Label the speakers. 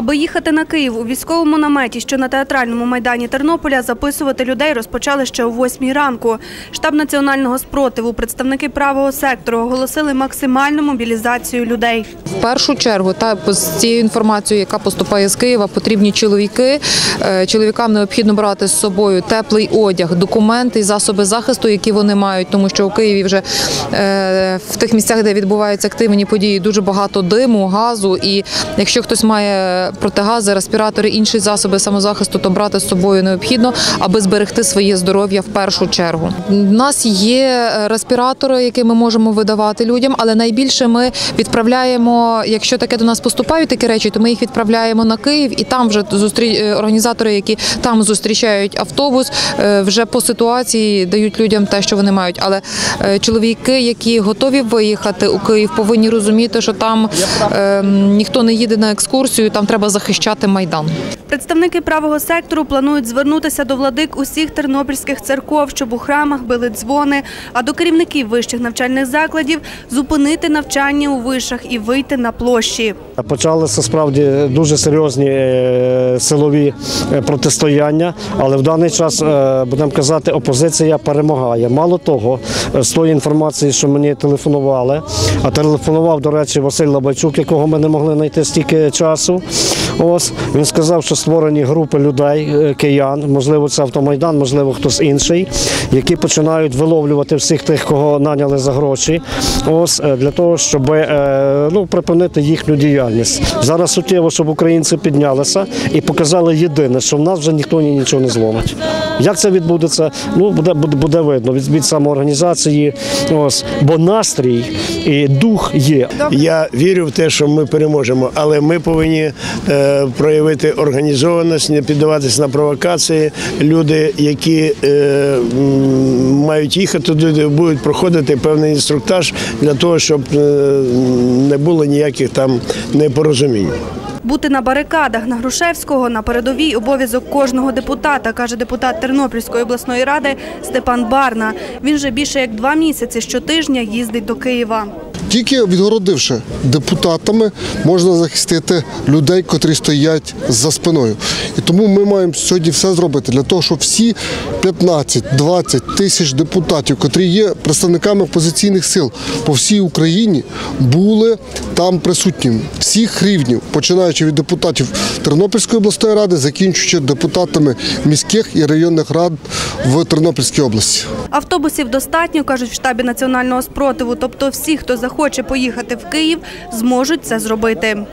Speaker 1: Аби їхати на Київ у військовому наметі, що на театральному майдані Тернополя, записувати людей розпочали ще о 8 ранку. Штаб національного спротиву, представники правого сектору оголосили максимальну мобілізацію людей.
Speaker 2: В першу чергу, та з цією інформацією, яка поступає з Києва, потрібні чоловіки. Е, Чоловікам необхідно брати з собою теплий одяг, документи і засоби захисту, які вони мають, тому що у Києві вже е, в тих місцях, де відбуваються активні події, дуже багато диму, газу. І якщо хтось має протигази, респіратори, інші засоби самозахисту, то брати з собою необхідно, аби зберегти своє здоров'я в першу чергу. У нас є респіратори, які ми можемо видавати людям, але найбільше ми відправляємо, якщо таке до нас поступають такі речі, то ми їх відправляємо на Київ, і там вже зустрі... е, організатори, які там зустрічають автобус, е, вже по ситуації дають людям те, що вони мають. Але е, чоловіки, які готові виїхати у Київ, повинні розуміти, що там е, ніхто не їде на екскурсію, там треба захищати майдан.
Speaker 1: Представники правого сектору планують звернутися до владик усіх тернопільських церков, щоб у храмах били дзвони, а до керівників вищих навчальних закладів зупинити навчання у вишах і вийти на площі.
Speaker 3: Почалися справді дуже серйозні е, силові е, протистояння, але в даний час, е, будемо казати, опозиція перемагає. Мало того, з тої інформації, що мені телефонували, а телефонував, до речі, Василь Лабайчук, якого ми не могли знайти стільки часу. Ось він сказав, що створені групи людей, е, киян, можливо, це автомайдан, можливо, хтось інший, які починають виловлювати всіх тих, кого наняли за гроші. Ось е, для того, щоб е, ну, припинити їхню діяльність. Зараз суттєво, щоб українці піднялися і показали єдине, що в нас вже ніхто ні нічого не зломить. Як це відбудеться? Ну буде буде, видно від, від самоорганізації. Ось бо настрій і дух є.
Speaker 4: Я вірю в те, що ми переможемо, але ми повинні проявити організованість, не піддаватись на провокації. Люди, які е, мають їхати туди, будуть проходити певний інструктаж для того, щоб е, не було ніяких там непорозумінь.
Speaker 1: Бути на барикадах на Грушевського на передовій обов'язок кожного депутата, каже депутат Тернопільської обласної ради Степан Барна. Він вже більше як два місяці щотижня їздить до Києва.
Speaker 5: Тільки відгородивши депутатами, можна захистити людей, котрі стоять за спиною. І тому ми маємо сьогодні все зробити для того, щоб всі 15-20 тисяч депутатів, котрі є представниками опозиційних сил по всій Україні, були там присутніми всіх рівнів, починаючи від депутатів Тернопільської обласної ради, закінчуючи депутатами міських і районних рад в Тернопільській області.
Speaker 1: Автобусів достатньо, кажуть в штабі національного спротиву. Тобто всі, хто захоче поїхати в Київ, зможуть це зробити.